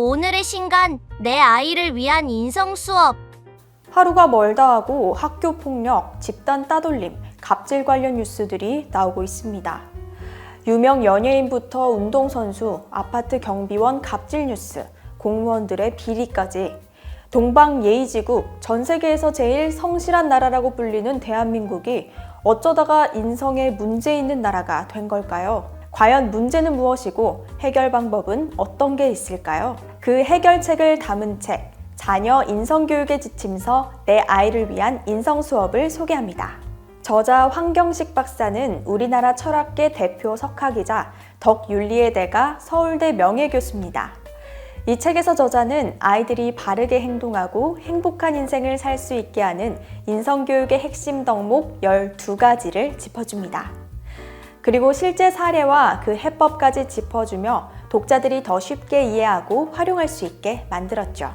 오늘의 신간, 내 아이를 위한 인성 수업. 하루가 멀다 하고 학교 폭력, 집단 따돌림, 갑질 관련 뉴스들이 나오고 있습니다. 유명 연예인부터 운동선수, 아파트 경비원 갑질 뉴스, 공무원들의 비리까지 동방 예의지국 전 세계에서 제일 성실한 나라라고 불리는 대한민국이 어쩌다가 인성에 문제 있는 나라가 된 걸까요? 과연 문제는 무엇이고 해결 방법은 어떤 게 있을까요? 그 해결책을 담은 책 자녀 인성교육의 지침서 내 아이를 위한 인성 수업을 소개합니다. 저자 황경식 박사는 우리나라 철학계 대표 석학이자 덕윤리의 대가 서울대 명예교수입니다. 이 책에서 저자는 아이들이 바르게 행동하고 행복한 인생을 살 수 있게 하는 인성교육의 핵심 덕목 12가지를 짚어줍니다. 그리고 실제 사례와 그 해법까지 짚어주며 독자들이 더 쉽게 이해하고 활용할 수 있게 만들었죠.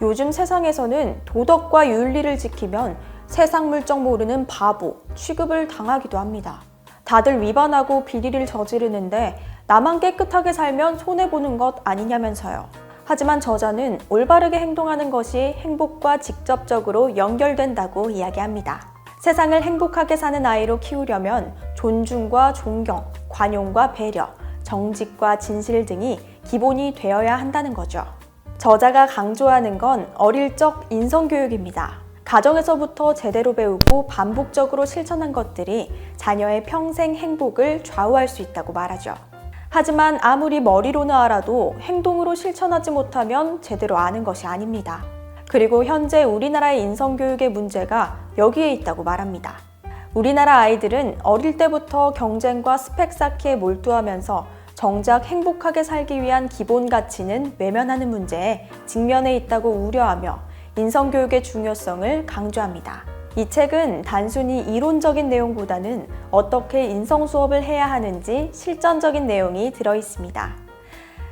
요즘 세상에서는 도덕과 윤리를 지키면 세상 물정 모르는 바보 취급을 당하기도 합니다. 다들 위반하고 비리를 저지르는데 나만 깨끗하게 살면 손해보는 것 아니냐면서요. 하지만 저자는 올바르게 행동하는 것이 행복과 직접적으로 연결된다고 이야기합니다. 세상을 행복하게 사는 아이로 키우려면 존중과 존경, 관용과 배려, 정직과 진실 등이 기본이 되어야 한다는 거죠. 저자가 강조하는 건 어릴 적 인성교육입니다. 가정에서부터 제대로 배우고 반복적으로 실천한 것들이 자녀의 평생 행복을 좌우할 수 있다고 말하죠. 하지만 아무리 머리로는 알아도 행동으로 실천하지 못하면 제대로 아는 것이 아닙니다. 그리고 현재 우리나라의 인성교육의 문제가 여기에 있다고 말합니다. 우리나라 아이들은 어릴 때부터 경쟁과 스펙 쌓기에 몰두하면서 정작 행복하게 살기 위한 기본 가치는 외면하는 문제에 직면해 있다고 우려하며 인성교육의 중요성을 강조합니다. 이 책은 단순히 이론적인 내용보다는 어떻게 인성 수업을 해야 하는지 실전적인 내용이 들어 있습니다.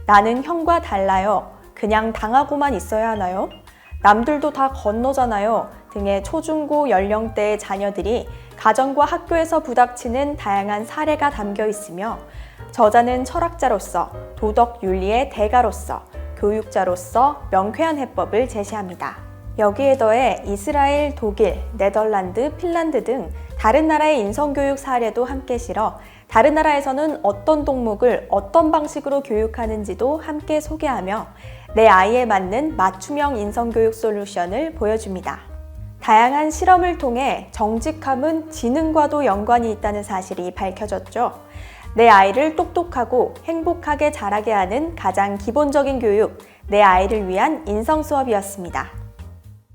나는 형과 달라요. 그냥 당하고만 있어야 하나요? 남들도 다 건너잖아요. 등의 초중고 연령대의 자녀들이 가정과 학교에서 부닥치는 다양한 사례가 담겨 있으며 저자는 철학자로서 도덕 윤리의 대가로서 교육자로서 명쾌한 해법을 제시합니다. 여기에 더해 이스라엘, 독일, 네덜란드, 핀란드 등 다른 나라의 인성교육 사례도 함께 실어 다른 나라에서는 어떤 동목을 어떤 방식으로 교육하는지도 함께 소개하며 내 아이에 맞는 맞춤형 인성교육 솔루션을 보여줍니다. 다양한 실험을 통해 정직함은 지능과도 연관이 있다는 사실이 밝혀졌죠. 내 아이를 똑똑하고 행복하게 자라게 하는 가장 기본적인 교육, 내 아이를 위한 인성 수업이었습니다.